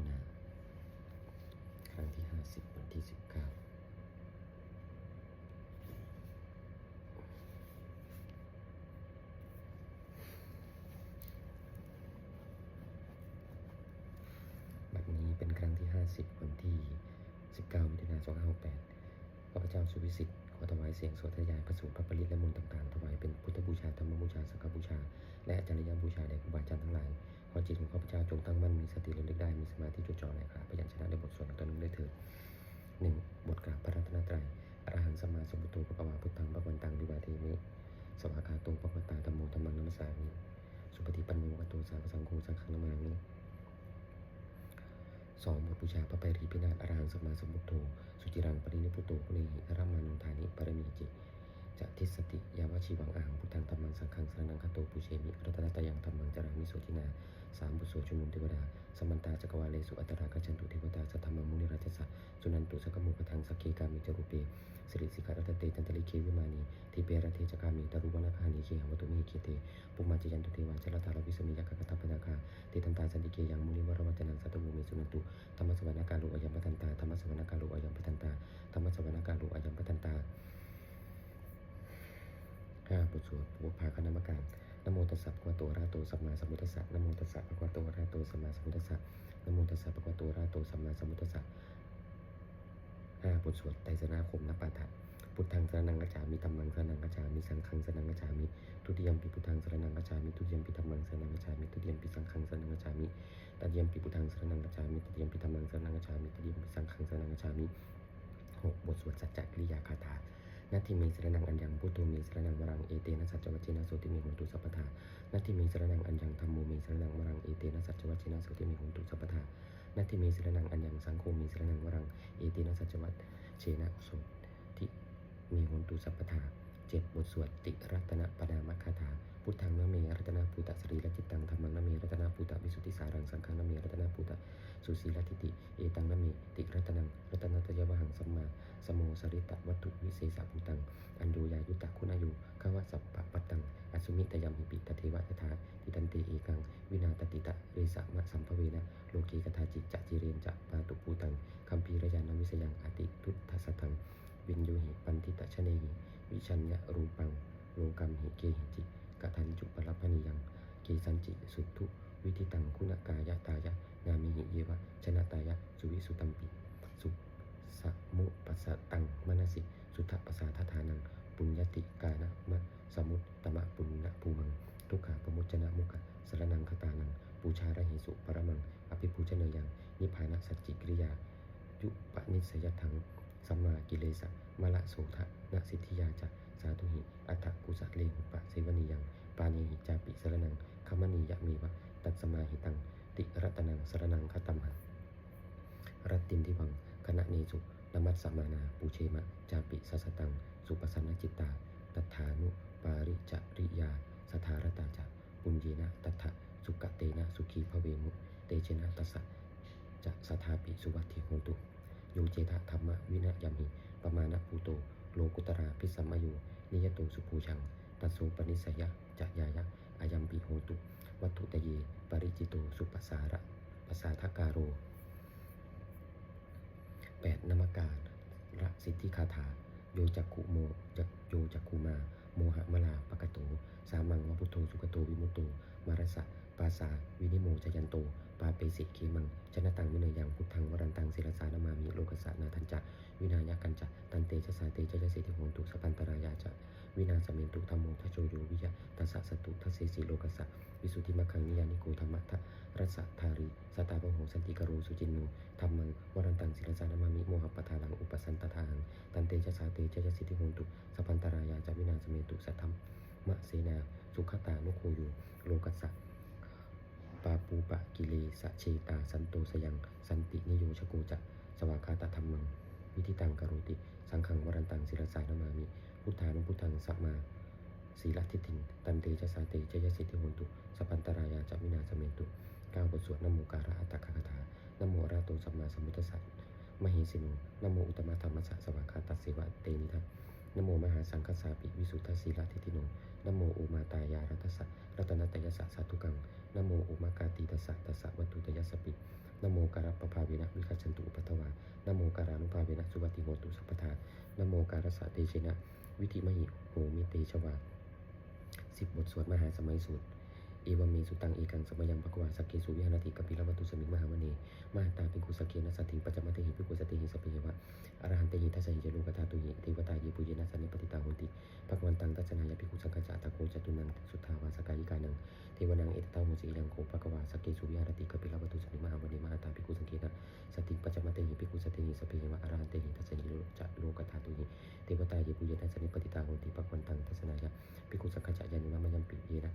บเก้ามิถุนา ครั้งที่ห้าสิบวันที่สิบเก้าบัดนี้เป็นครั้งที่ห้าสิบวันที่สิบเก้ามิถุนาสองห้าหกแปดข้าพเจ้าสุวิสิทธิ์ขอถวายเสียงสวดทยายพระสูตรพระปริตและมนต์ต่างๆ ถวายเป็นพุทธบูชา ธรรมบูชา สังฆบูชา ขอจิตของข้าพเจ้าจงตั้งมั่นมีสติระลึกได้มีสมาธิจดจ่อในครับพยัญชนะในบทสวดของตนนึงได้เถิดหนึ่งบทกราบพระรัตนตรัยอรหังสัมมาสัมพุทโธพระกวาพุทธังพระวันตังวิวาเทมิสวากาโตปะปะตาธรรมโมธรรมังนัมสสามิสุปฏิปันโนกัตโตสาวสังโฆสังฆังนามามิสองบทบูชาพระไตรรีพินาศอรหังสัมมาสัมพุทโธสุจิรังปรินิพุโตปุเนหิรามานุธานิปรมีจิ จะทิสติยาวชีวังอ่างพุทธังธรรมังสังฆังสรนังคโตปุเชมิรัตนตยังธรรมังจรามิโสทินาสามบุโสชุมนุมเทวดาสมันตาจักรวาเลสุอัตตรากัจจันตุเทวดาสัทธรรมมุนิราชสะสุนันตุสกมุปทังสกเกกามิจรูปเปสิริสิการัตเตตันตลิเควิมานีทิเปรเทจกามิตรุวนาคานิเคหวตุมิเคเตปุมาจยันตุเทวาจรตาลวิสมิยกกตปนาคาเตตันตาสันติเกยังมุนิวรวัจนังสัตวุเมสุนันตุธรรมสวรรณกาลุอายัมปทันตาธรรมสวรรณกาลุอายัมปทันตาธรรมสวรรณกาลุอายัมปทันตา ห้าบทสวดบุพาคณามการนโมตัสสะภะคะวะโตอะระหะโตสัมมาสัมพุทธัสสะนโมตัสสะภะคะวะโตอะระหะโตสัมมาสัมพุทธัสสะนโมตัสสะภะคะวะโตอะระหะโตสัมมาสัมพุทธัสสะห้าบทสวดไตรสนาคมนปาฐะพุทธังสรนังกัจฉามิธัมมังสรนังกัจฉามิสังฆังสรนังกัจฉามิทุติยมปิพุทธังสรนังกัจฉามิทุติยมปิธัมมังสรนังกัจฉามิทุติยมปิสังฆังสรนังกัจฉามิตติยมปิพุทธังสรนังกัจฉามิตติยมปิธัมมังสรนังกัจฉามิตติยมปิสังฆังสรนังกัจฉามิหกบทสวดสัจจกิริยาคาถา นัตถิมีสระนังอัญญังพุทโธมีสระนังวรังเอเตนะสัจจวัชินะโสติมีหุนตุสัพพทานัตถิมีสระนังอัญญังธรรมโมมีสระนังวรังเอเตนะสัจจวัชินะโสติมีหุนตุสัพพทานัตถิมีสระนังอัญญังสังโฆมีสระนังวรังเอเตนะสัจจวัจเจนะโสติมีหุนตุสัพพทาเจ็ดบทสวดติรัตนปนามคาถา พุทธังนเมรัตนาภูตสรีรจิตตังธรรมังนเมรัตนาภูตวิสุทธิสารังสังฆังนเมรัตนาภูตสุสีรทิติ เอตังนเมติรัตนังรัตนตยวหังสัมมาสโมสริตะวัตถุวิเศษภูตัง อันโดยายุตะคุณายุขวะสัพปะปัตตังอสุมิตยามหิปิตเทวะยถาติตันเตเอกัง วินาตติตะเรสะมะสัมภเวนะโลกีกถาจิจะจิเรนจะปาตุปูตังคัมภีรยานวิสยังอติทุตทัสตัง วินโยหิปันทิตะชเนหิวิชัญญะรูปังโลกัมหิเกหิจิ กทันจุปรพนิยังเกสันจิสุทุวิธิตังคุณกายะตายะนามิหิเยวะชนะตายะสุวิสุตัมปิสุสมุปัสสตังมนสิ สุทธปัสสาทธานัง ปุญญติกานะมะสมุตตมะปุณณภูมัง ทุกขาปมุจนะมุขะสรนังคตานัง ปูชาระหิสุปรมัง อภิปูชเนยัง นิพพานะสัจจิกริยา ยุปนิสยทังสัมมากิเลสะมะละโสทะนสิทธิยาจะาธุหิอัตถกุสะเลหุปะเสวนียัง ปานีหิจาปิสรนังคมณียะมีวะ ตัสมาหิตัง ติรัตนังสรนังคตัมหะรัตตินทิวังคณะเนสุนมัสสมานา ปูเชมะ จาปิสัสสตัง สุปสันนจิตตา ตัทธานุปาริจริยา สถารตาจะปุญเยนะตัทะสุกเตนะ สุขีพเวมุ เตเชนะตัสสะจะสถาปิสุวัติโหตุโยเจทะธรรมวินะยามิปมาณปูโต โลกุตราพิสัมมายุ นิยโตสุภูชังตัสโสปนิสยะจะยายะอายัมปิโหตุ วัตถุตะเย ปริจิโตสุปสาระปสาทการโรแปดนามการระสิทธิคาถา โยจักขุโมจักโยจักขุมา โมหะมลาปะกะโต สามังวะพุโธสุกโต วิมุตโต มารสะ ปาสา วินิโมจยันโต ปาเปสิเคมังชนะตังมิเนยังพุทธังวรันตังศิรสานามามิโลกสานาทันจะวินายกันจะตันเตชะสาเตชะยะเสติโหนตุสปันตรายาจะวินาสเมนตุธรรมโมทโชโยวิยะตัสสะสตุทัสเสสีโลกัสสะวิสุทธิมัคคังนิยานิโกธรรมะทะรัสสะทารีสตาปะโหสันติกโรสุจินโนธรรมังวรันตังศิรสานามามิโมหปทาลังอุปสันตทาหังตันเตชะสาเตชะยะสิทธิโหนตุสปันตรายาจะวินาสเมนตุสัทธมมะเสนาสุขตานุโคโยโลกัสสะ ปาปูปะกิเลสเชตา สันโตสยังสันตินิโยชโกจะสวากาตธรรมัง วิธิตังกโรติ สังขังวรันตังศิรสายนมามิพุทธานุพุทธังสัมมาศีลทิฏฐิงตันเตจะสาเตจะยสิทธิโหนตุสปันตรายาจะวินาสเมนตุก้าวบทสวดนโมการะอัตตคคาถานโมระโตสัมมาสัมพุทธัสสะมหิสิโนนโมอุตมะธรรมสสะสวากาตัสเสวะเตนิทันโมมหาสังฆสาปิวิสุทธศีลทิฏฐิโนนโมอุมาตายารัตสั นตยสสะสาธุกังนโมอุมากาตีตัสสะตัสสะวัตถุตยสสปินโมการัปภาเวนะวิคัจฉันตุอุปัตวานโมการานุภาเวนะสุวติโหตุสัพพทานโมการสสะเตชนะ วิธิมหิโหมิเตชวาสิบบทสวดมหาสมัยสูตร เอวเมสุตังเอกังสมยังภควาสักเกสุวิหารติกัปปิลวัตุสมิงมหามณีมาตาเป็นกุสกเกนะสัตถิงปัจจมเตหิปิกุสเตหิสพเพวะอรหันเตหิทัสหิจโลกธาตุหิเทวตาเยปุเยนะสันนิปติตาโหติภควันตังทัศนายาภิกขุสังกัจจตะโกจตุนังสุทธาวาสกายิกานังเทวนังเอตตาโหสิยังโกภควาสักเกสุวิหารติกัปปิลวัตุสมิงมหามณีมาตาภิกขุสังเกนะสตถิงปัจจมเตหิปิกุสเตหิสพเพวะอรหันเตหิทัสหิจะโลกธาตุหิเทวตาเยปุเยนะสันนิปติตาโหติภควันตังทัศนายาภิกขุสังกัจจยานุนามยังปิเยนะ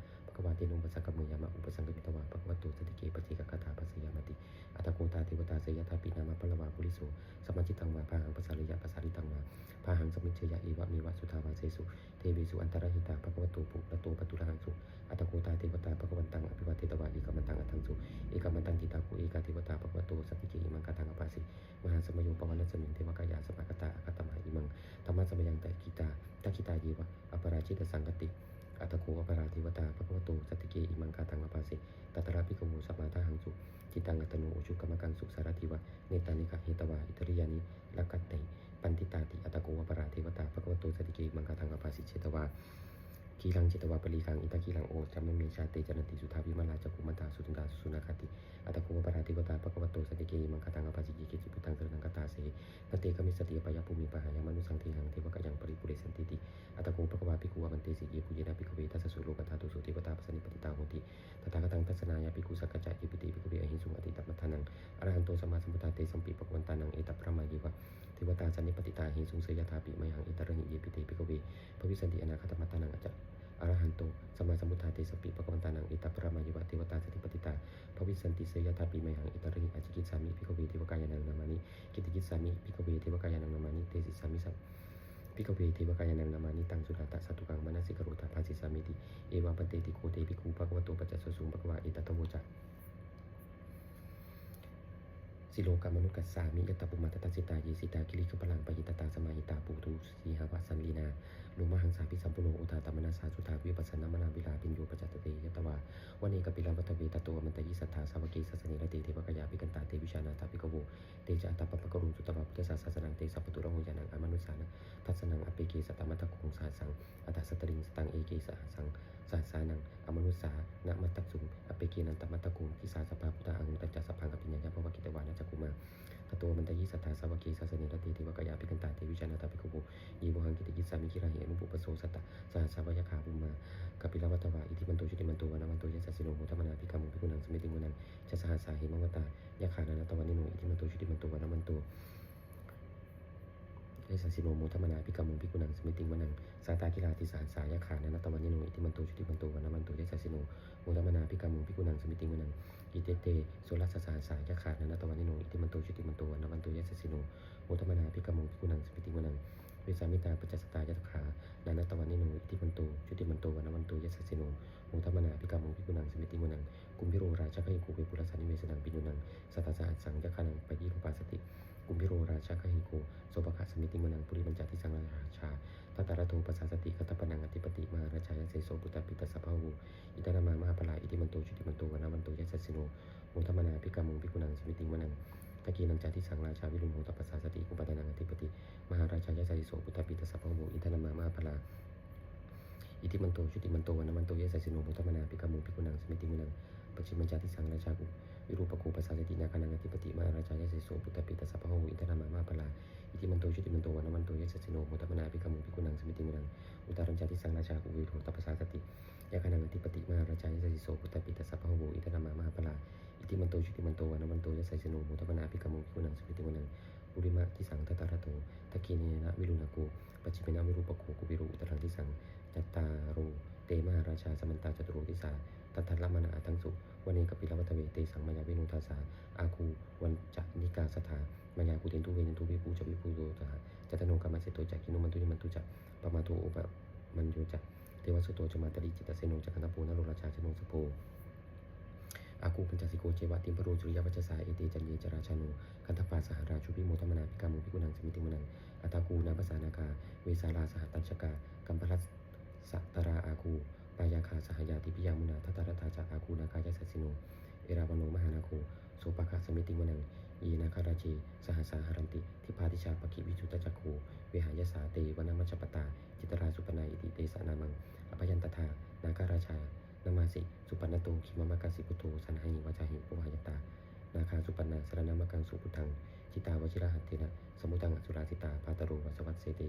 ตนุปัสสะกะมุยามะอุปสังกปิตวาภควตุสติเกปจิกะคาถาปัสยามติอัตโกตาเทวตาเสยตาปินามะปะละวาปุริโสสมมจิตังวาพาหังปัสสาริยะปัสสาริตังวาพาหังสมิจเชยะอีวะมีวะสุทาวาเสสุเทวิสุอันตรหิตาภควตุปุระโตปตุระหังสุอัตโกตาเทวตาภควันตังอภิวาเทตวาอีกามันตังอัตังสุเอกามันตังจิตาภูเอกาเทวตาภควโตสัพพิเกอิมังกาตังอปาสิมหาสมโยปวันสมิงเทวกายาสมากตาอากตมหาอิมังธรรมะสมยังตะกิตาตะกิตาเยวะอปราชิตสังกติ อัตโกอปราธิวตาภควโตสัตติเกอิมังกาตังอปาสิตัตระพิกโมสัมมาทาหังสุจิตังกัตโนอุชุกรรมกังสุสารติวะเนตานิกะเฮตวาอิตริยานิลักกัตเตปันติตาติอัตโกอปราธิวตาภควโตสัตติเกอิมังกาตังอปาสิเชตวากีรังเจตวาปรีกังอิตากีรังโอจัมม เตจันติสุทาวิมาลาจักุมันตาสุตุนดาสุนาคติอัตโกอปราธิวตาภควโตสัตติเกอิมังกาตังอปาสิกิเกจิปุตังสรนังกตาเสปเตกมิสติปยาภูมิปหายามนุสังเทหังเทวกยังปริปุเรสันติติอัตโกภควาภิกุวันเตสิเยปุเยนะภิกขเวทัสสุโลกธาตุสุเทวตาปสันิปติตาโหติตถาคตังทัศนายาภิกุสักกะจะเยปิติภิกขเวอหิสุงอติตัมัทานังอรหันโตสัมมาสัมพุทธาเตสัมปิปะกวันตานังเอตัพระมาเยวะเทวตาสันนิปติตาหิสุงเสยถาปิมหังเอตระหิเยปิติภิกขเวภวิสันติอนาคตมัตตานังอจจะ อรหันโตสัมมาสัมพุทธาเตสปิปะกวันตานังเอตัปรามาเยวะเทวตาสติปติตาภวิสันติเสยถาปิมหังเอตาระหิอจิกิสามิพิกเวเทวกายานังนามานิกิติกิสามิพิกเวเทวกายานังนามานิเตสิสามิสัมพิกเวเทวกายานังนามานิตังสุดาตะสัตุกังมานัสิกรุตาภาสิสามิติเอวังปเตติโคเตปิคูภะกวะโตปัจจส สิโลกามนุกัสสามิยตตปุมาตตัสิตาเยสิตาคิริกพลังปยิตตาสมาหิตาปูทุสีหาวะสัมลีนาลุมหังสาพิสัมปุโนอุทาตมนาสาสุทาวิปัสสนามนาวิลาปิญโยปจัตตเตยตวาวันเอกปิลัมปัตเวตโตมันตยิสัทธาสาวกีสัสนิรเตเทวกยาภิกันตาเตวิชานาตาภิกโวเตจาตาปปะกรุงสุตตะพุทธศาสสนังเตสัพพตุระโหยานังอมนุสานะทัศนังอเปเกสตมัตตคุงสาสังอัตตสตริงสตังเอเกสาสัง สาสานังอมนุสานะมัตตสุงอเปเกนันตมัตตคุงทิสาสภาพุทธาอังตัจจสพังอภิญญาภวกิตวานะจักุมาตโตมันตยิสัทธาสาวกีสาสนิรติเทวกายาภิกันตาเทวิชานาตาภิกโวยีโมหังกิติกิสามิคิราเหนุปุปโสสัตตะสหัสาวายคาบุมากัปิลวัตวาอิทิมันโตชุติมันโตวานามันโตยัสสิโนโหธรรมนาภิกามุภิกุนังสมิติมุนังจะสหัสสาหิมังวตายะขานานาตวันนิโนอิทิมันโตชุติมันโตวานามันโต เอสัสสิโนมทัมนาภิกามุงภิกุนังสมิติงวนังสาตากิลาติสานสายาขานันตวันนิโนอิติมันโตชุติมันโตวันมันโตเยสัสสิโนมทัมนาภิกามุงภิกุนังสมิติงวนังอิเตเตโสรัสสานสายาขานันตวันนิโนอิติมันโตชุติมันโตวันมันโตเยสัสสิโนมทัมนาภิกามุงภิกุนังสมิติงวนังเวสามิตาปัจจสตายตขานันตวันนิโนอิติมันโตชุติมันโตวันมันโตเยสัสสิโนมทัมนาภิกามุงภิกุนังสมิติงวนังกุมพิโรราชายกุเวปุรสานิเวสนังปิญญนังสัตตาสหัสสังยขานังปยิรูปาสติ กุมพิโรราชาคหิโกโสภคสมิติมนังปุริมัญจาทิสังราชาทัตตาระโทปัสสาสติกัตปนังอธิปติมาราชายเสโสปุตตปิตสัพพะหูอิตานามามหาปลาอิติมันโตชุติมันโตวนามันโตยัสสิโนโมทัมนาภิกามุงภิกุนังสมิติมนังตะกีนังจาทิสังราชาวิรุณโหตปัสสาสติอุปตนังอธิปติมหาราชายเสโสปุตตปิตสัพพะหูอิตานามามหาปลาอิติมันโตชุติมันโตวนามันโตยัสสิโนโมทัมนาภิกามุงภิกุนังสมิติมนังปัจฉิมัญจาทิสังราชา วิรูปโกปัสสาสตินาคานังอธิปติมาราชายเสโสปุตตปิตสัพพะหูอิตานามามาปลาอิติมันโตชุติมันโตวันมันโตยัสสิโนโมทัมนาภิกามุภิกุนังสมิติมุนังอุตารัญจาทิสังราชาอุวิโรตปัสสาสติยาคานังอธิปติมาราชายัสสโสปุตตปิตสัพพะโวอิตนามามาปลาอิติมันโตชุติมันโตวันมันโตยัสสิโนโมทัมนาภิกามุภิกุนังสมิติมุนังปุริมะทิสังทัตตารโตตะกีเนนะวิรุณโกปัจจิเมนะวิรูปโกกุวิโรอุตรังทิสังจัตตาโรเตมหาราชาสมันตาจตุโรติสาตัทธัล มนาทั้งสุวันนี้กับปิลวัตเวเตสังมายาวินุทาสาอาคูวันจันิกาสถามายาคุเทนทุเวนิทุวิปูจวิปูโตตาจัตโนกรรมเสโตจักขินุมันตุนิมันตุจักปมาโตอุปมันโยจักเทวสุโตจมาตริจิตเสโนจักขันตโพนโรราชาชโนสโพอาคูปัญจสิโกเจวะติมปโรจุริยวัจสาเอเตจันเยจราชานุคันธปาสหราชุพิโมธรรมนาภิกามุภิกุนังสมิติมนังอัตาคูนาภาษานากาเวสาลาสหตัญชกากัมพลัสสัตตราอาคู ปายาคาสหายาติพิยามุนาทัตตารตาจากอาคูนากายสัสิโนเอราปโนมหานาโคโสปะคะสมิติมนังยีนาคาราเจสหสาหารันติ ทิพาติชาปกิวิจุตจักโคเวหายสาเตวนามัจปตา จิตราสุปนาอิติเตสานามังอภยันตถานาคาราชานามาสิสุปนโตคิมามากาสิพุโตสันหิวาจาหิโอหายตา นาคาสุปนาสรณามกังสุพุทังจิตาวชิระหัตถินะสมุทังอสุราสิตาปาตโรวัสวัตเสเต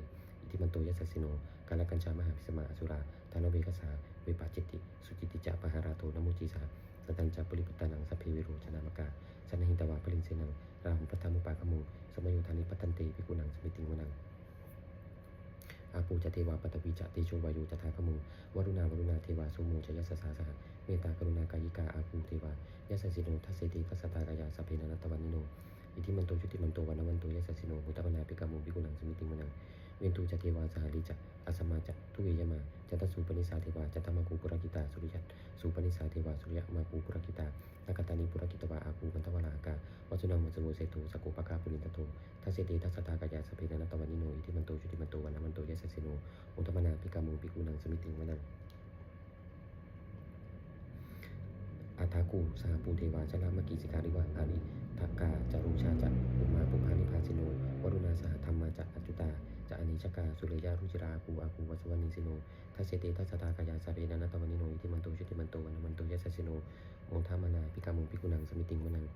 อิติมันโตยัสสสิโนกาลกัญชามหาพิสมาอสุราธานเวกสาเวปาจิติ สุจิติจาปหาราโตนโมจีสาสตัญจาปุริปตานังสัพเพวิโรชนามกาชนะหิตวาปรินเสนังราหุปทัมมุปาคโมสมโยธานิปตันเตภิกุนังสมิติงวนังอาปูจะเทวาปตวีจะเตโชวายุจะทาขมุงวรุณาวรุณาเทวาสุโมชยัสสสาสหเมตตากรุณากายิกาอาปูเทวายัสสสิโนทัสเสติทัสตากายาสพเพนันตวันนิโนอิทิมันโตชุติมันโตวันวันโตยัสสิโนมุตตปนาปิกามุภิกุนังสมิติงวนัง เวนตูจะเทวาสหลิจะอัสมาจะทุเวยมาจัตสุปนิสาเทวาจัตตมากูปุรกิตาสุริยัตสุปนิสาเทวาสุริยมากูปุรกิตานาคตานิปุรกิตวาอากูมันตวาอากาวัจุนังมัจโวเสตุสกุปะกาปุรินตโตทัสเสติทัสตากายาสเพนันตวันิโนอิทิมันโตชุติมันโตวันวันโตยัสสสโนอุตมนาพิกามุงพิกุนังสมิติงวนังอาทากูสหปูเทวาชนะมกีสิการิวะอาริทากาจารุชาจะอุมาปุพานิพาสิโนวรุณาสหธรรมาจะอัจจุตา จะอนิชกาสุเรยารุจิราคูอาคูวัสวนีสิโนทัสเตทัสตากายาสาเปนันตวันิโนอิทิมันโตชุติมันโตวันมันโตยัสสิโนโมทามนาพิกามุงพิกุนังสมิติงวนัง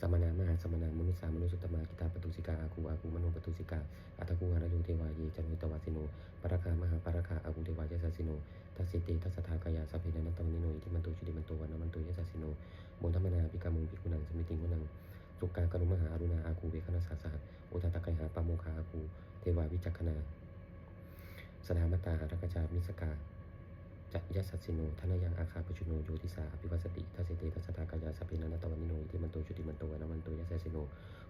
สมณามหาสมณามนุสามนุสุตมากิตาปตุสิกาอากูอากูมโนปตุสิกาอัตกูหารโยเทวายจันวิตวาสิโนปรคามหาปรคาอากูเทวายสัสิโนทัสเตทัสสทากายาสัพเพนันตวนิโนอิทิมันโตชุติมันโตวันมันโตยัสสิโนโมทัมมนาปิกามุงปิกุนังสมิติงวนัง สุกากรุมหาอรุณาอากูเวคณสาสหอุทตะไกหาปาโมคาอากูเทวาวิจักขณาสนามตาหารกจามิสกา จะยัสสสิโนทนายังอาคาปชุโนโยติสาอภิวัสติทัสเสเตทัสสทากายาสัพเพนันตวันนิโนอิทิมันโตชุติมันโตวันมันโตยัสสสิโน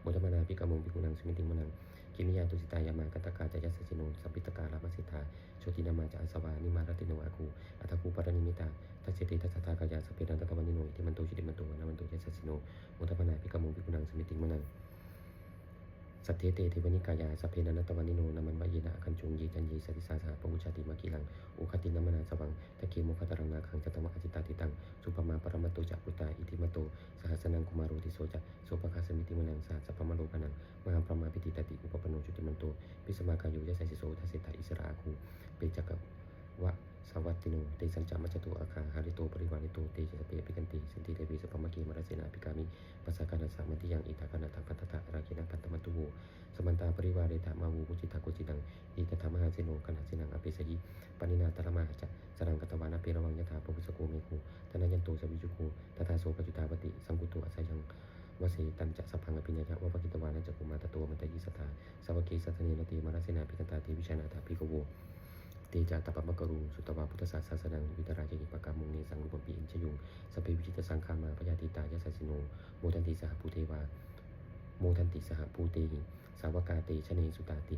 โมทมนาพิกามงพิกุนังสมิติงมนังกิมิยาตุสิตายามากัตกาจะยัสสสิโนสัพพิตกาลาภสิทาโชตินามาจะอาสวานิมารติโนอาคูอัตคูปรณิมิตาทัสเสเตทัสสทากายาสัพเพนันตวันนิโนอิทิมันโตชุติมันโตวันมันโตยัสสสิโนโมทมนาพิกามงพิกุนังสมิติมนัง สัทเทเตเทวนิกายาสเพนันตวันนิโนนามันวะเยนะคันจุงเยจันเยสติสาสหปะวุชาติมากีลังอุคตินามนาสวังตะเกโมคตารังนาคังจตมะอจิตาติตังสุปมาปรมัตโตจักพุตาอิติมโตสหัสนังกุมารโรติโสจะโสปคาสมิติมนังสหัสปมโลกนังมหาปรมาปิติตติอุปปโนจุติมันโตปิสมากายโยยะไสสิโสทัสเสตาอิสราอาคูเปจักวะ สวัตติโนเตสัญจามัจตุอาคาหาริโตปริวานิโตเตจะสเปปิกันติสินติเทวีสปมะเกมรเสนาปิกามิปัสสะกานัสสะมัติยังอิทาคานาทังพัตตะราคินาพัตตมัตตุโวสมันตาปริวาเรตามาวูกุจิตากุจิตังอิตถามหาเสโนกันหาเสนังอภิสยิปนินาตระมาหจะสรังกตวานาเปรวังยถาปุสโกเมโคธนยันโตสวิจุโกตถาโสปจุตาปติสังกุโตอาศัยยังวเสตันจะสัพพังอภิญญาวะปกิตวานันจะกุมาตโตมันตยิสตาสวเกสัทเนนติมรสเสนาภิกันตาเทวิชานาถาภิกโว ตจาตปะมะกรูสุตวาพุทธศาสสนังวิตราชยิปกามุงเนสังรุปปีอินชยุงสเปวิจิตสังขามาพยาติตายาสสิโนโมทันติสหภูเทวาโมทันติสหภูเตหิสาวกาเตชเนสุตาติ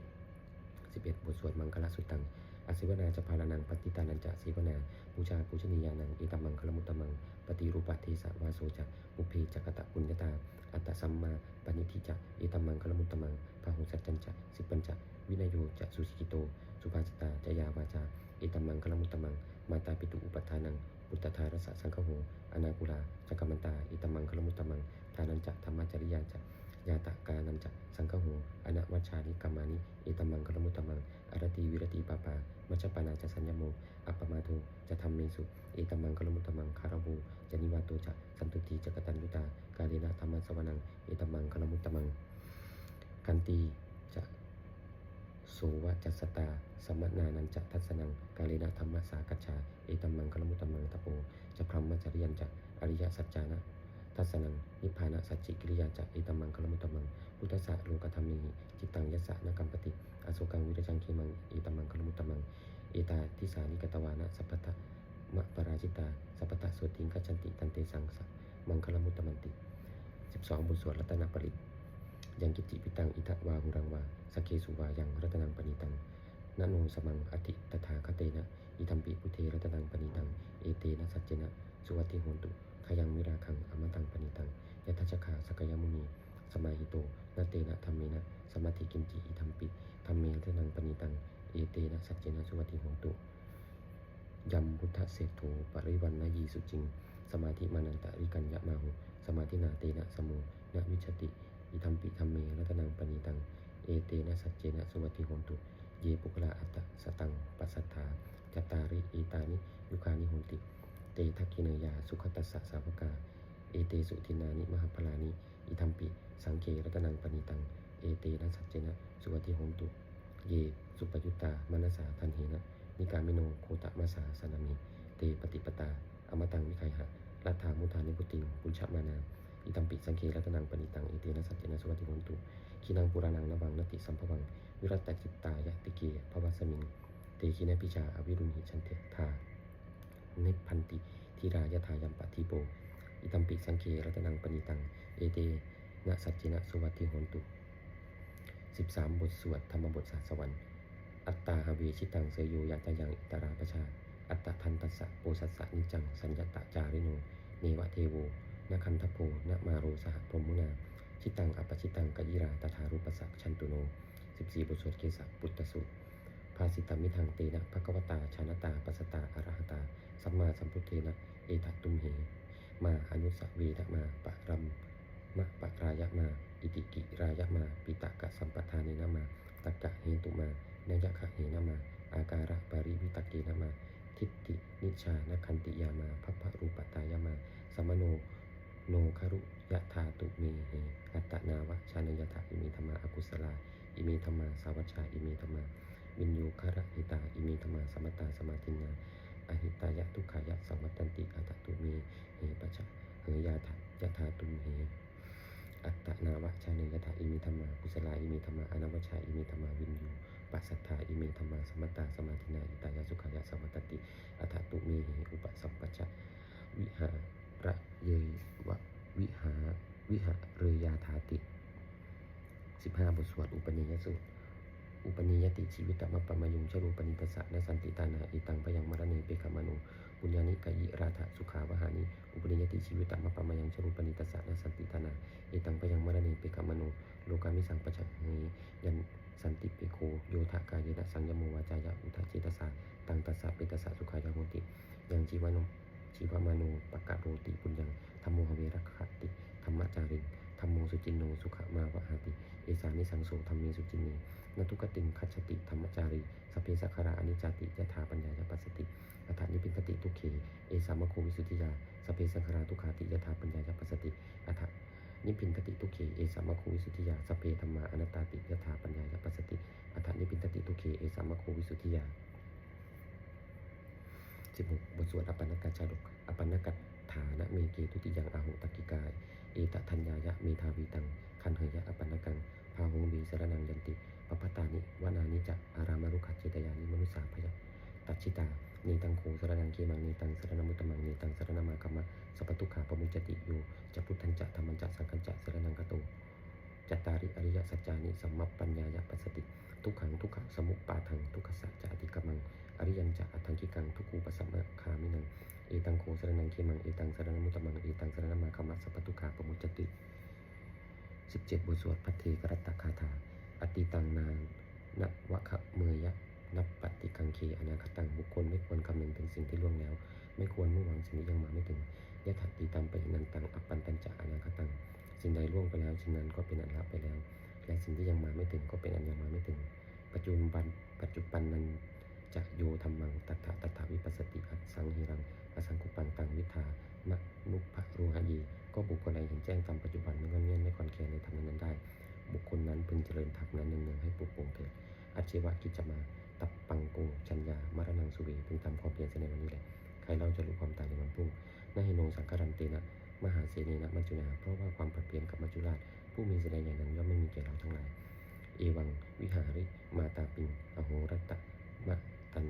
11 บทสวดมังคลสุตัง อสิวนาจะพาลานังปฏิตานันจะสิวนาบูชาปูชนียานังอิตามังคลมุตตมัง ปฏิรูปะเทสะวาโสจะมุเพจักตะปุญญาตา อัตตสัมมาปณิทิจะอิตามังคลมุตตมังพาหุสัจจันจะสิปัญจะวินโยจะสุสิกิโต สุภาจิตาจยาวาจาอิตามังคลมุตตมัง มาตาปิตุอุปทานังพุทธทารสะสังฆโหอนาคุลาจักรมันตา อิตมังคลมุตตมัง ทานันจะธรรมจริยาจะยาตะกานันจะสังฆโหอนะวัชชานิกรรมานิเอตมังกลมุตตมังอรติวิรติปาปา มัชปานาจะสัญญโม อัปปมาโทจะทำเมสุ เอตมังกลมุตมังคารโวจะนิวาโตจะสันตุติจะกตัญญุตา กาเลนะธรรมสวนัง เอตมังกลมุตมัง กันตีจะโสวะจัสสตา สมนานันจะทัสสนัง กาเลนะธรรมสากัจฉา เอตมังกลมุตมังตะโป จะพรหมจริยันจะอริยสัจจานะทัสสนัง นิพพานะสัจจิกิริยาจะ เอตมังคลมุตตมัง พุทธะโลกธรรมิหิจิตตังยัสสะนกัมปติอโศกังวิรจังเคมังเอตมังคลมุตมัง เอตาทิสานิกตวานะสัพพะมะปราจิตาสัพพะโสติงกัจจันติตันเตสังสะมังคลมุตมันติ 12บทสวดรัตนปริตยังกิจิปิตังอิทวาหุรังวาสเคสุวายังรัตนังปณิตังนะโนสมังอติตถาคเตนะอิทัมปิพุเทรัตนังปณิตัง เอเตนะสัจเจนะ สุวัติโหนตุขยังมิราคังอมตังปณิตังยะทัชคาสกยมุนี สมาหิโตนาเตนะธรรมเมนะสมาธิกิมจิอิทัมปิธรรมเมทนังปณิตัง เอเตนะสัจเจนะสุวัติหนตุยัมพุทธเศรษโธปริวันนยีสุจิง สมาธิมานันตะริกัญญะมาหุสมาธินาเตนะสมุนะวิชติอิทัมปิธรรมเมรัตนังปณิตัง เอเตนะสัจเจนะสุวัติหนตุ เยปุกละอัตตสตังปัสสัทธาจตาริเอตานิยุคานิหนติ เตทักขิเนยาสุขตัสสะสาวกา เอเตสุทินานิมหาพลานิ อิทัมปิ สังเกรัตนังปณิตัง เอเตนะสัจเจนะ สุวัติโหตุ เย สุปยุตตามนสาทันเหนะ นิกามิโนโคตะมาสาสนามิ เตปฏิปตา อมตังวิไคหะรัฐามุทานิพุติงปุญชมานาอิตัมปิสังเครัตนังปณิตัง เอเตนะสัจเจนะสุวัติโหตุขีนังปุรานังนวังนติสัมภวัง วิรัตตจิตตายะติเกภวัสมิง เตคินปิชาอวิรุณิชันเถทาเนิพพันติ ทีรายทายัมปะทิโปอิตัมปิสังเครัตนังปณิตัง เอเตนะสัจเจนะสุวัติโหนตุ 13 บทสวดธรรมบทสาสวรรค์ อัตตาหเวชิตังเสยโยยัตยังอิตราประชา อัตตทันตัสสะโปสัสสะนิจัง สัญญตะจาริโน เนวะเทโวนะคันทโพนะมาโรสหพรมุนา ชิตังอัปชิตังกยิราตถารุปสักชันตุโน 14 บทสวดเกสะปุตตสุภาสิตามิทังเตนะภควตาชานตาปัสตาอรหตา สัมมาสัมพุทเทนะ เอตตุมเห มาอนุสเวนะมาปะรัม มะปะรายะมา อิติกิรายะมา ปิตะกะสัมปทานเนนะมา ตักกะเหตุมาเนยะคะเหนะมา อาการะปริวิตกเกนะมา ทิฏฐินิชานคันติยามาพัพพรูปตายามา สมโน โนคารุยะธาตุเมเหอัตตนาวะชานยถาอิมิธรรมาอากุศลา อิมิธรรมาสาวัชชาอิมิธรรมาวินโยคาระหิตา อิมิธรรมาสมตตาสมาธินาอหิตายะทุกขายะสัมวัตตันติอัตตุเมเหปัจจเหยาถายะธาตุมเห อัตตนาวะชานยถาอิมิธรรมากุศลาอิมิธรรมาอนวัชชาอิมิธรรมาวินยูปัสสัทธาอิมิธรรมาสมตตาสมาธินาอิตายาสุขายาสมวัตติอัตตุเมเหอุปสัมปัจจวิหาระเยวะวิหาวิหะเรยาธาติ 15 บทสวดอุปนิยสูตร อุปนิยติชีวิตมะปะมายุงชรูปนิตสะนสันติตานาอิตังพยังมรณีเปกามโนปุญญานิกายิราธสุขาวหานิอุปนิยติชีวิตมะปะมายังชรูปนิตสะนสันติตานาอิตังพยังมรณีเปกามโนโลกามิสังปะชะเหยันสันติเปโคโยทะกายนะสังยโมวาจายะอุทะเจตสาตังตัสสะเปตสะสุขายาโหติยังจีวโนชีวมาโนปะกะโรติปุญญังธรรมโมหเวรคติธรรมจาริงธรรมโมสุจินโนสุขมาวะหาติเอสานิสังโสธรรมเมสุจินเน นทุกติงคัจติธรรมจารีสเพสักขระอนิจจติยถาปัญญายปัสสติอัฏฐานิพินทติทุกเขเอสามโควิสุทธิยาสเพสังขราทุกขาติยถาปัญญายปัสสติอัฏฐานิพินทติทุเขเอสามโควิสุทธิยาสเพธรรมาอนัตตาติยถาปัญญายปัสสติอัฏฐานิพินทติทุเขเอสามโควิสุทธิยาสิบหกบทสวดอปันนกาชาดกอปันนกัตฐานะเมเกทุติยังอาหุตกิกาย เอตทัญญายะเมธาวีตัง คันเหยะอปันนกัง พาหงวีสรนังยันติปปตานิวนานิจะอารามารุขเจตยานิมนุสาพยะตัชิตาเนตังโคสรนังเกมังเนตังสรณมุตมังเนตังสรณมากรรมะสัพพุขาปมุจจติโยจะพุทธันจะธรรมันจะสังกัญจะสรนังกโตจัตตาริอริยสัจจานิสัมมัปปัญญายะปัสสติ ทุกขังทุกขสมุปปาทังทุกขสัจจะอธิกรรมัง อริยัญจะอัตังกิกังทุกูปสัมมะคามินังเอตังโคสรนังเกมังเอตังสรณมุตมังเอตังสรณมากรรมะสัพพุขาปมุจจติ 17 บทสวดพัทเทกรัตคาถา อติตังนานนวะคะเมยะนับปฏิกังเคอนาคตังบุคคลไม่ควรคำนึงถึงสิ่งที่ล่วงแล้ว ไม่ควรมุ่งหวังสิ่งที่ยังมาไม่ถึงยะถติตัมปะหินันตังอัปปันตัญจะอนาคตังสิ่งใดล่วงไปแล้วสิ่งนั้นก็เป็นอันละไปแล้ว และสิ่งที่ยังมาไม่ถึงก็เป็นอันยังมาไม่ถึง ปัจจุบันปัจจุบันนั้นจะโยธรรมังตัทธะตัทธวิปัสสติอัสสังหิรังอสังคุปังตังวิทา มะนุภะรูหะเยก็บุคคลใดเห็นแจ้งตามปัจจุบันไม่งอนเงียนไม่คอนแคลนในธรรมนั้นได้ บุคคลนั้นพึงเจริญทักนั้นเนืองๆให้ปลุกปลงเถิดอาชีวะกิจมา ตับปังโกชัญญามรณังสุเวพึงทำความเพียรเสียในวันนี้แหละใครเราจะรู้ความตายในวันพรุ่งนาหิโนสังคารันเตนะมหาเสนีนะมัจจุนาเพราะว่าความผัดเปลี่ยนกับมัจจุราชผู้มีแสดงอย่างนั้นย่อมไม่มีแก่เราทั้งหลาย เอวัง วิหาริ มาตาปิงอโหรัตตะมะตัน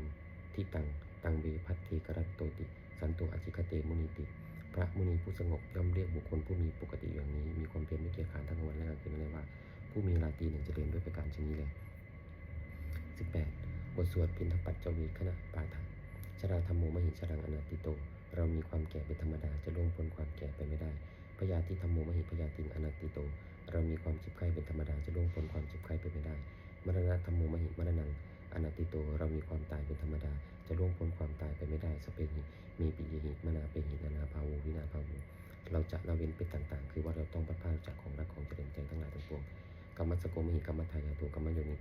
ทิตัง ตังเวพัทเทกรัตโตติ สันโตอจิคเตมุนิติ พระมุนีผู้สงบย่อมเรียกบุคคลผู้มีปกติอย่างนี้ มีความเพียรไม่เกียจขานทั้งวันและกลางคืนเลยว่า ผู้มีราตรีหนึ่งจะเจริญด้วยประการชนี้แลย18บทสวดพินทปัจจวีคณะปาฐะชราธรรมโมมหิชรังอนาติโต เรามีความแก่เป็นธรรมดาจะล่วงพ้นความแก่ไปไม่ได้พยาธิธรรมโมมหิพยาติงอนาติโต เรามีความเจ็บไข้เป็นธรรมดาจะล่วงพ้นความเจ็บไข้ไปไม่ได้ มรณะธรรมโมมหิมรณังอนาติโต เรามีความตายเป็นธรรมดาจะล่วงพ้นความตายไปไม่ได้สเปหิ มีปิยหิมนาเปหินานาภาวูวินาภาวูเราจะละเว้นเป็นต่างๆ คือว่าเราต้องพัดพากจากของรักของเจริญใจทั้งหลายทั้งปวงกรรมสโกมหิกรรมทายาตุกรรมโยนิ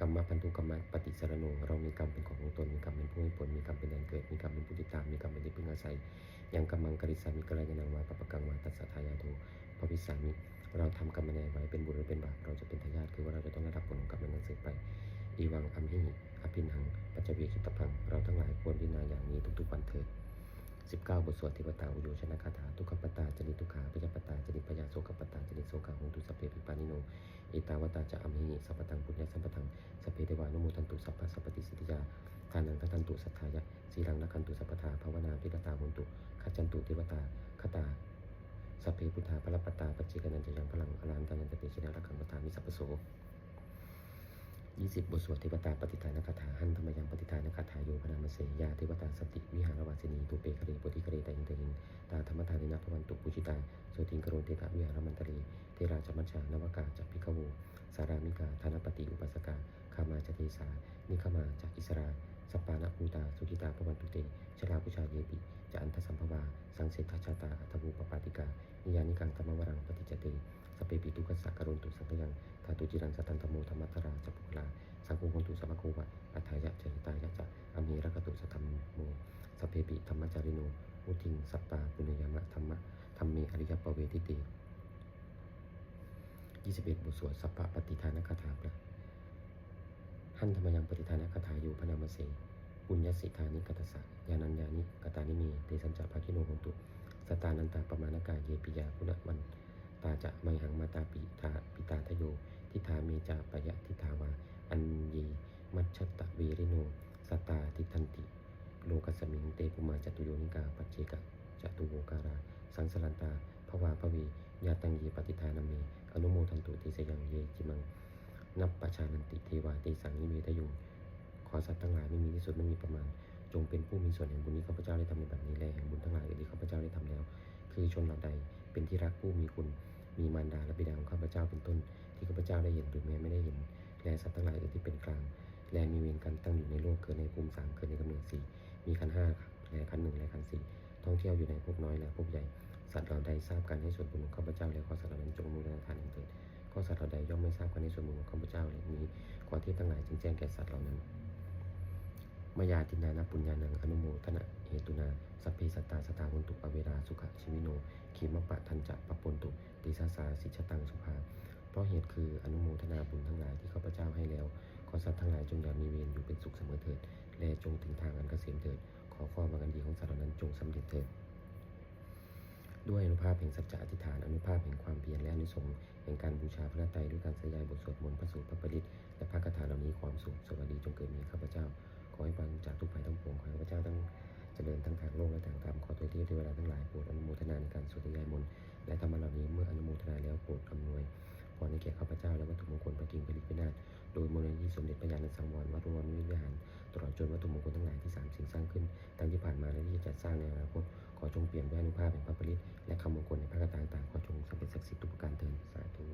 กรรมพันธุกรรมปฏิสารโนเรามีกรรมเป็นของของตนมีกรรมเป็นผู้ให้ผลมีกรรมเป็นแดนเกิด มีกรรมเป็นผู้ติดตามมีกรรมเป็นที่พึ่งอาศัยยังกรรมังกริสามิกรายนังวาปปะกังวาตัสสะทายาโทพระวิสามิเราทำกรรมในไว้เป็นบุญหรือเป็นบาปเราจะเป็นทายาทคือว่าเราจะต้องได้รับผลของกรรมนั้นสืบไปอีวังอัมหิอภินังปัจจเวคิตพังเราทั้งหลายควรพิจารณาอย่างนี้ทุกๆวันเถิด 19 บทสวดเทวตาอุโยชนะคาถาทุกขปตาจนิทุขาปิยปตาจนิปยาโสกปตาจนิโสกาหงตุสพเพปิปานิโนอิตาวตาจะอัมหิสัพพตังปุญญสัมปทังสพเพเทวานุโมทันตุสัพพะสัพพติสิทธิยาทานังทันตุสัทธายะสีรังนักขันตุสัพพทาภาวนาพิรตาหุนตุขัจจันตุเทวตาคตาสัพเพพุทธาพระปตาปัจเจกนันจะยังพลังอรหันตานันตเตชินารักขังปตามิสัพโส ยี่สิบบทสวดเทวตาปฏิทานคาถาหันธรรมยังปฏิทานคาถาโยพนามเสยาเทวตาสติวิหารวาสินีตุเปคเรปุติคเรตาอินเตินตาธรรมทานินาภวันตุปุจิตาโสติงกโรเตตาวิหารมันตรีเทราจมัญชานวกาจักพิกโวสารามิกาธนปฏิอุปัสกาคามาจเทสานิคมาจากอิสราสปปานะภูตาสุกิตาปวันตุเตชลาพุชาเยปิจะอันทสัมภวาสังเสทชาตาอัตภูปปาติกานิยานิกังธรรมวรังปฏิจเต สเปปิตุกัสสะกรุณตุสังฆยังธาตุจิรังสัตตันตโมธรรมัตราจัปุลาสังโฆคนตุสัมภโควะอัฏายะเจริตายะจะอมีรกตุสัทธรรมโมสเปปิธรรมจาริโนมุทิงสัปปาปุญญามะธรรมะธรรมเมอริยปเวทิเต21บทสวดสัพพะปฏิทานคาถาประหันธรรมยังปฏิทานคาถาอยู่พระนามเสปุญญสิทานิกัตสสะยานัญญานิกตานิเมเตสัญจาภาคิโนโหนตุสตานันตาปมานากาเยปิยาพุณวัน ตาจะไมหังมาตาปิทาปิตาทโย ทิทาเมจาปยะทิทาวา อันเยมัชชตะเวริโน สตาทิทันติ โลกัสมิงเตปุมาจตุโยนิกาปัจเจกะจตุโวการา สังสลันตาภวาภวี ยาตังเยปฏิทานาเม อนุโมทันตุเตสยังเยจิมัง นับประชานันติเทวาเตสังนิเวทยุงขอสัตว์ทั้งหลายไม่มีที่สุดไม่มีประมาณ จงเป็นผู้มีส่วนแห่งบุญนี้ข้าพเจ้าได้ทำในแบบนี้แลแห่งบุญทั้งหลายที่ข้าพเจ้าได้ทำแล้ว คือชนเหล่าใด เป็นที่รักผู้มีคุณมีมารดาและบิดาของข้าพเจ้าเป็นต้น ที่ข้าพเจ้าได้เห็นหรือแม้ไม่ได้เห็น และสัตว์ทั้งหลายอื่นที่เป็นกลาง และมีเวรกันตั้งอยู่ในโลกเกิดในภูมิสามเกิดในกำเนิดสี่มีขันห้าและขันหนึ่งและขันสี่ท่องเที่ยวอยู่ในภพน้อยและภพใหญ่ สัตว์เหล่าใดทราบกันให้ส่วนบุญของข้าพเจ้าและขอสัตว์เหล่านั้นจงมูลทานอย่างเถิดข้อสัตว์เหล่าใดย่อมไม่ทราบกันในส่วนบุญของข้าพเจ้าและนี้ขอเทพทั้งหลายจึงแจ้งแก่สัตว์เหล่านั้น มายาตินานาปุญญานังอนุโมทนะเหตุนาสัพเพสัตตาสตาหุนตุอเวราสุขชีวิโนขีมปะทันจะปะปนตุติสาสาสิชตังสุภา เพราะเหตุคืออนุโมทนาบุญทั้งหลายที่ข้าพเจ้าให้แล้ว ขอสัตว์ทั้งหลายจงอย่ามีเวรอยู่เป็นสุขเสมอเถิด และจงถึงทางอันเกษมเถิด ขอความบังกันดีของสัตว์เหล่านั้นจงสำเร็จเถิดด้วยอนุภาพแห่งสัจจะอธิษฐานอนุภาพแห่งความเพียรและอนุสงส์แห่งการบูชาพระไตรด้วยการสยายบทสวดมนต์พระสูตรพระปริตและพระคาถาเหล่านี้ความสุขสวัสดีจงเกิดมีข้าพเจ้า ขอให้บางจากทุกภัยทั้งปวงขอให้ข้าพเจ้าทั้งเจริญทั้งทางโลกและทางธรรมขอตัวเทพเทวดาทั้งหลายโปรดอนุโมทนาในการสวดยายมนต์และธรรมเหล่านี้เมื่ออนุโมทนาแล้วโปรดอำนวยพรในแก่ข้าพเจ้าและวัตถุมงคลพระกิ่งผลิตพินาศโดยมูลนิธิสมเด็จพระญาณสังวรวัดรวมวิทยาหารตลอดจนวัตถุมงคลทั้งหลายที่สามสิ่งสร้างขึ้นตั้งที่ผ่านมาและที่จะสร้างในอนาคตขอจงเปลี่ยนด้วยอนุภาพแห่งพระปริตและคำมงคลในพระคาถาต่างๆขอจงสำเร็จศักดิ์สิทธิ์ทุกประการเถิดสาธุ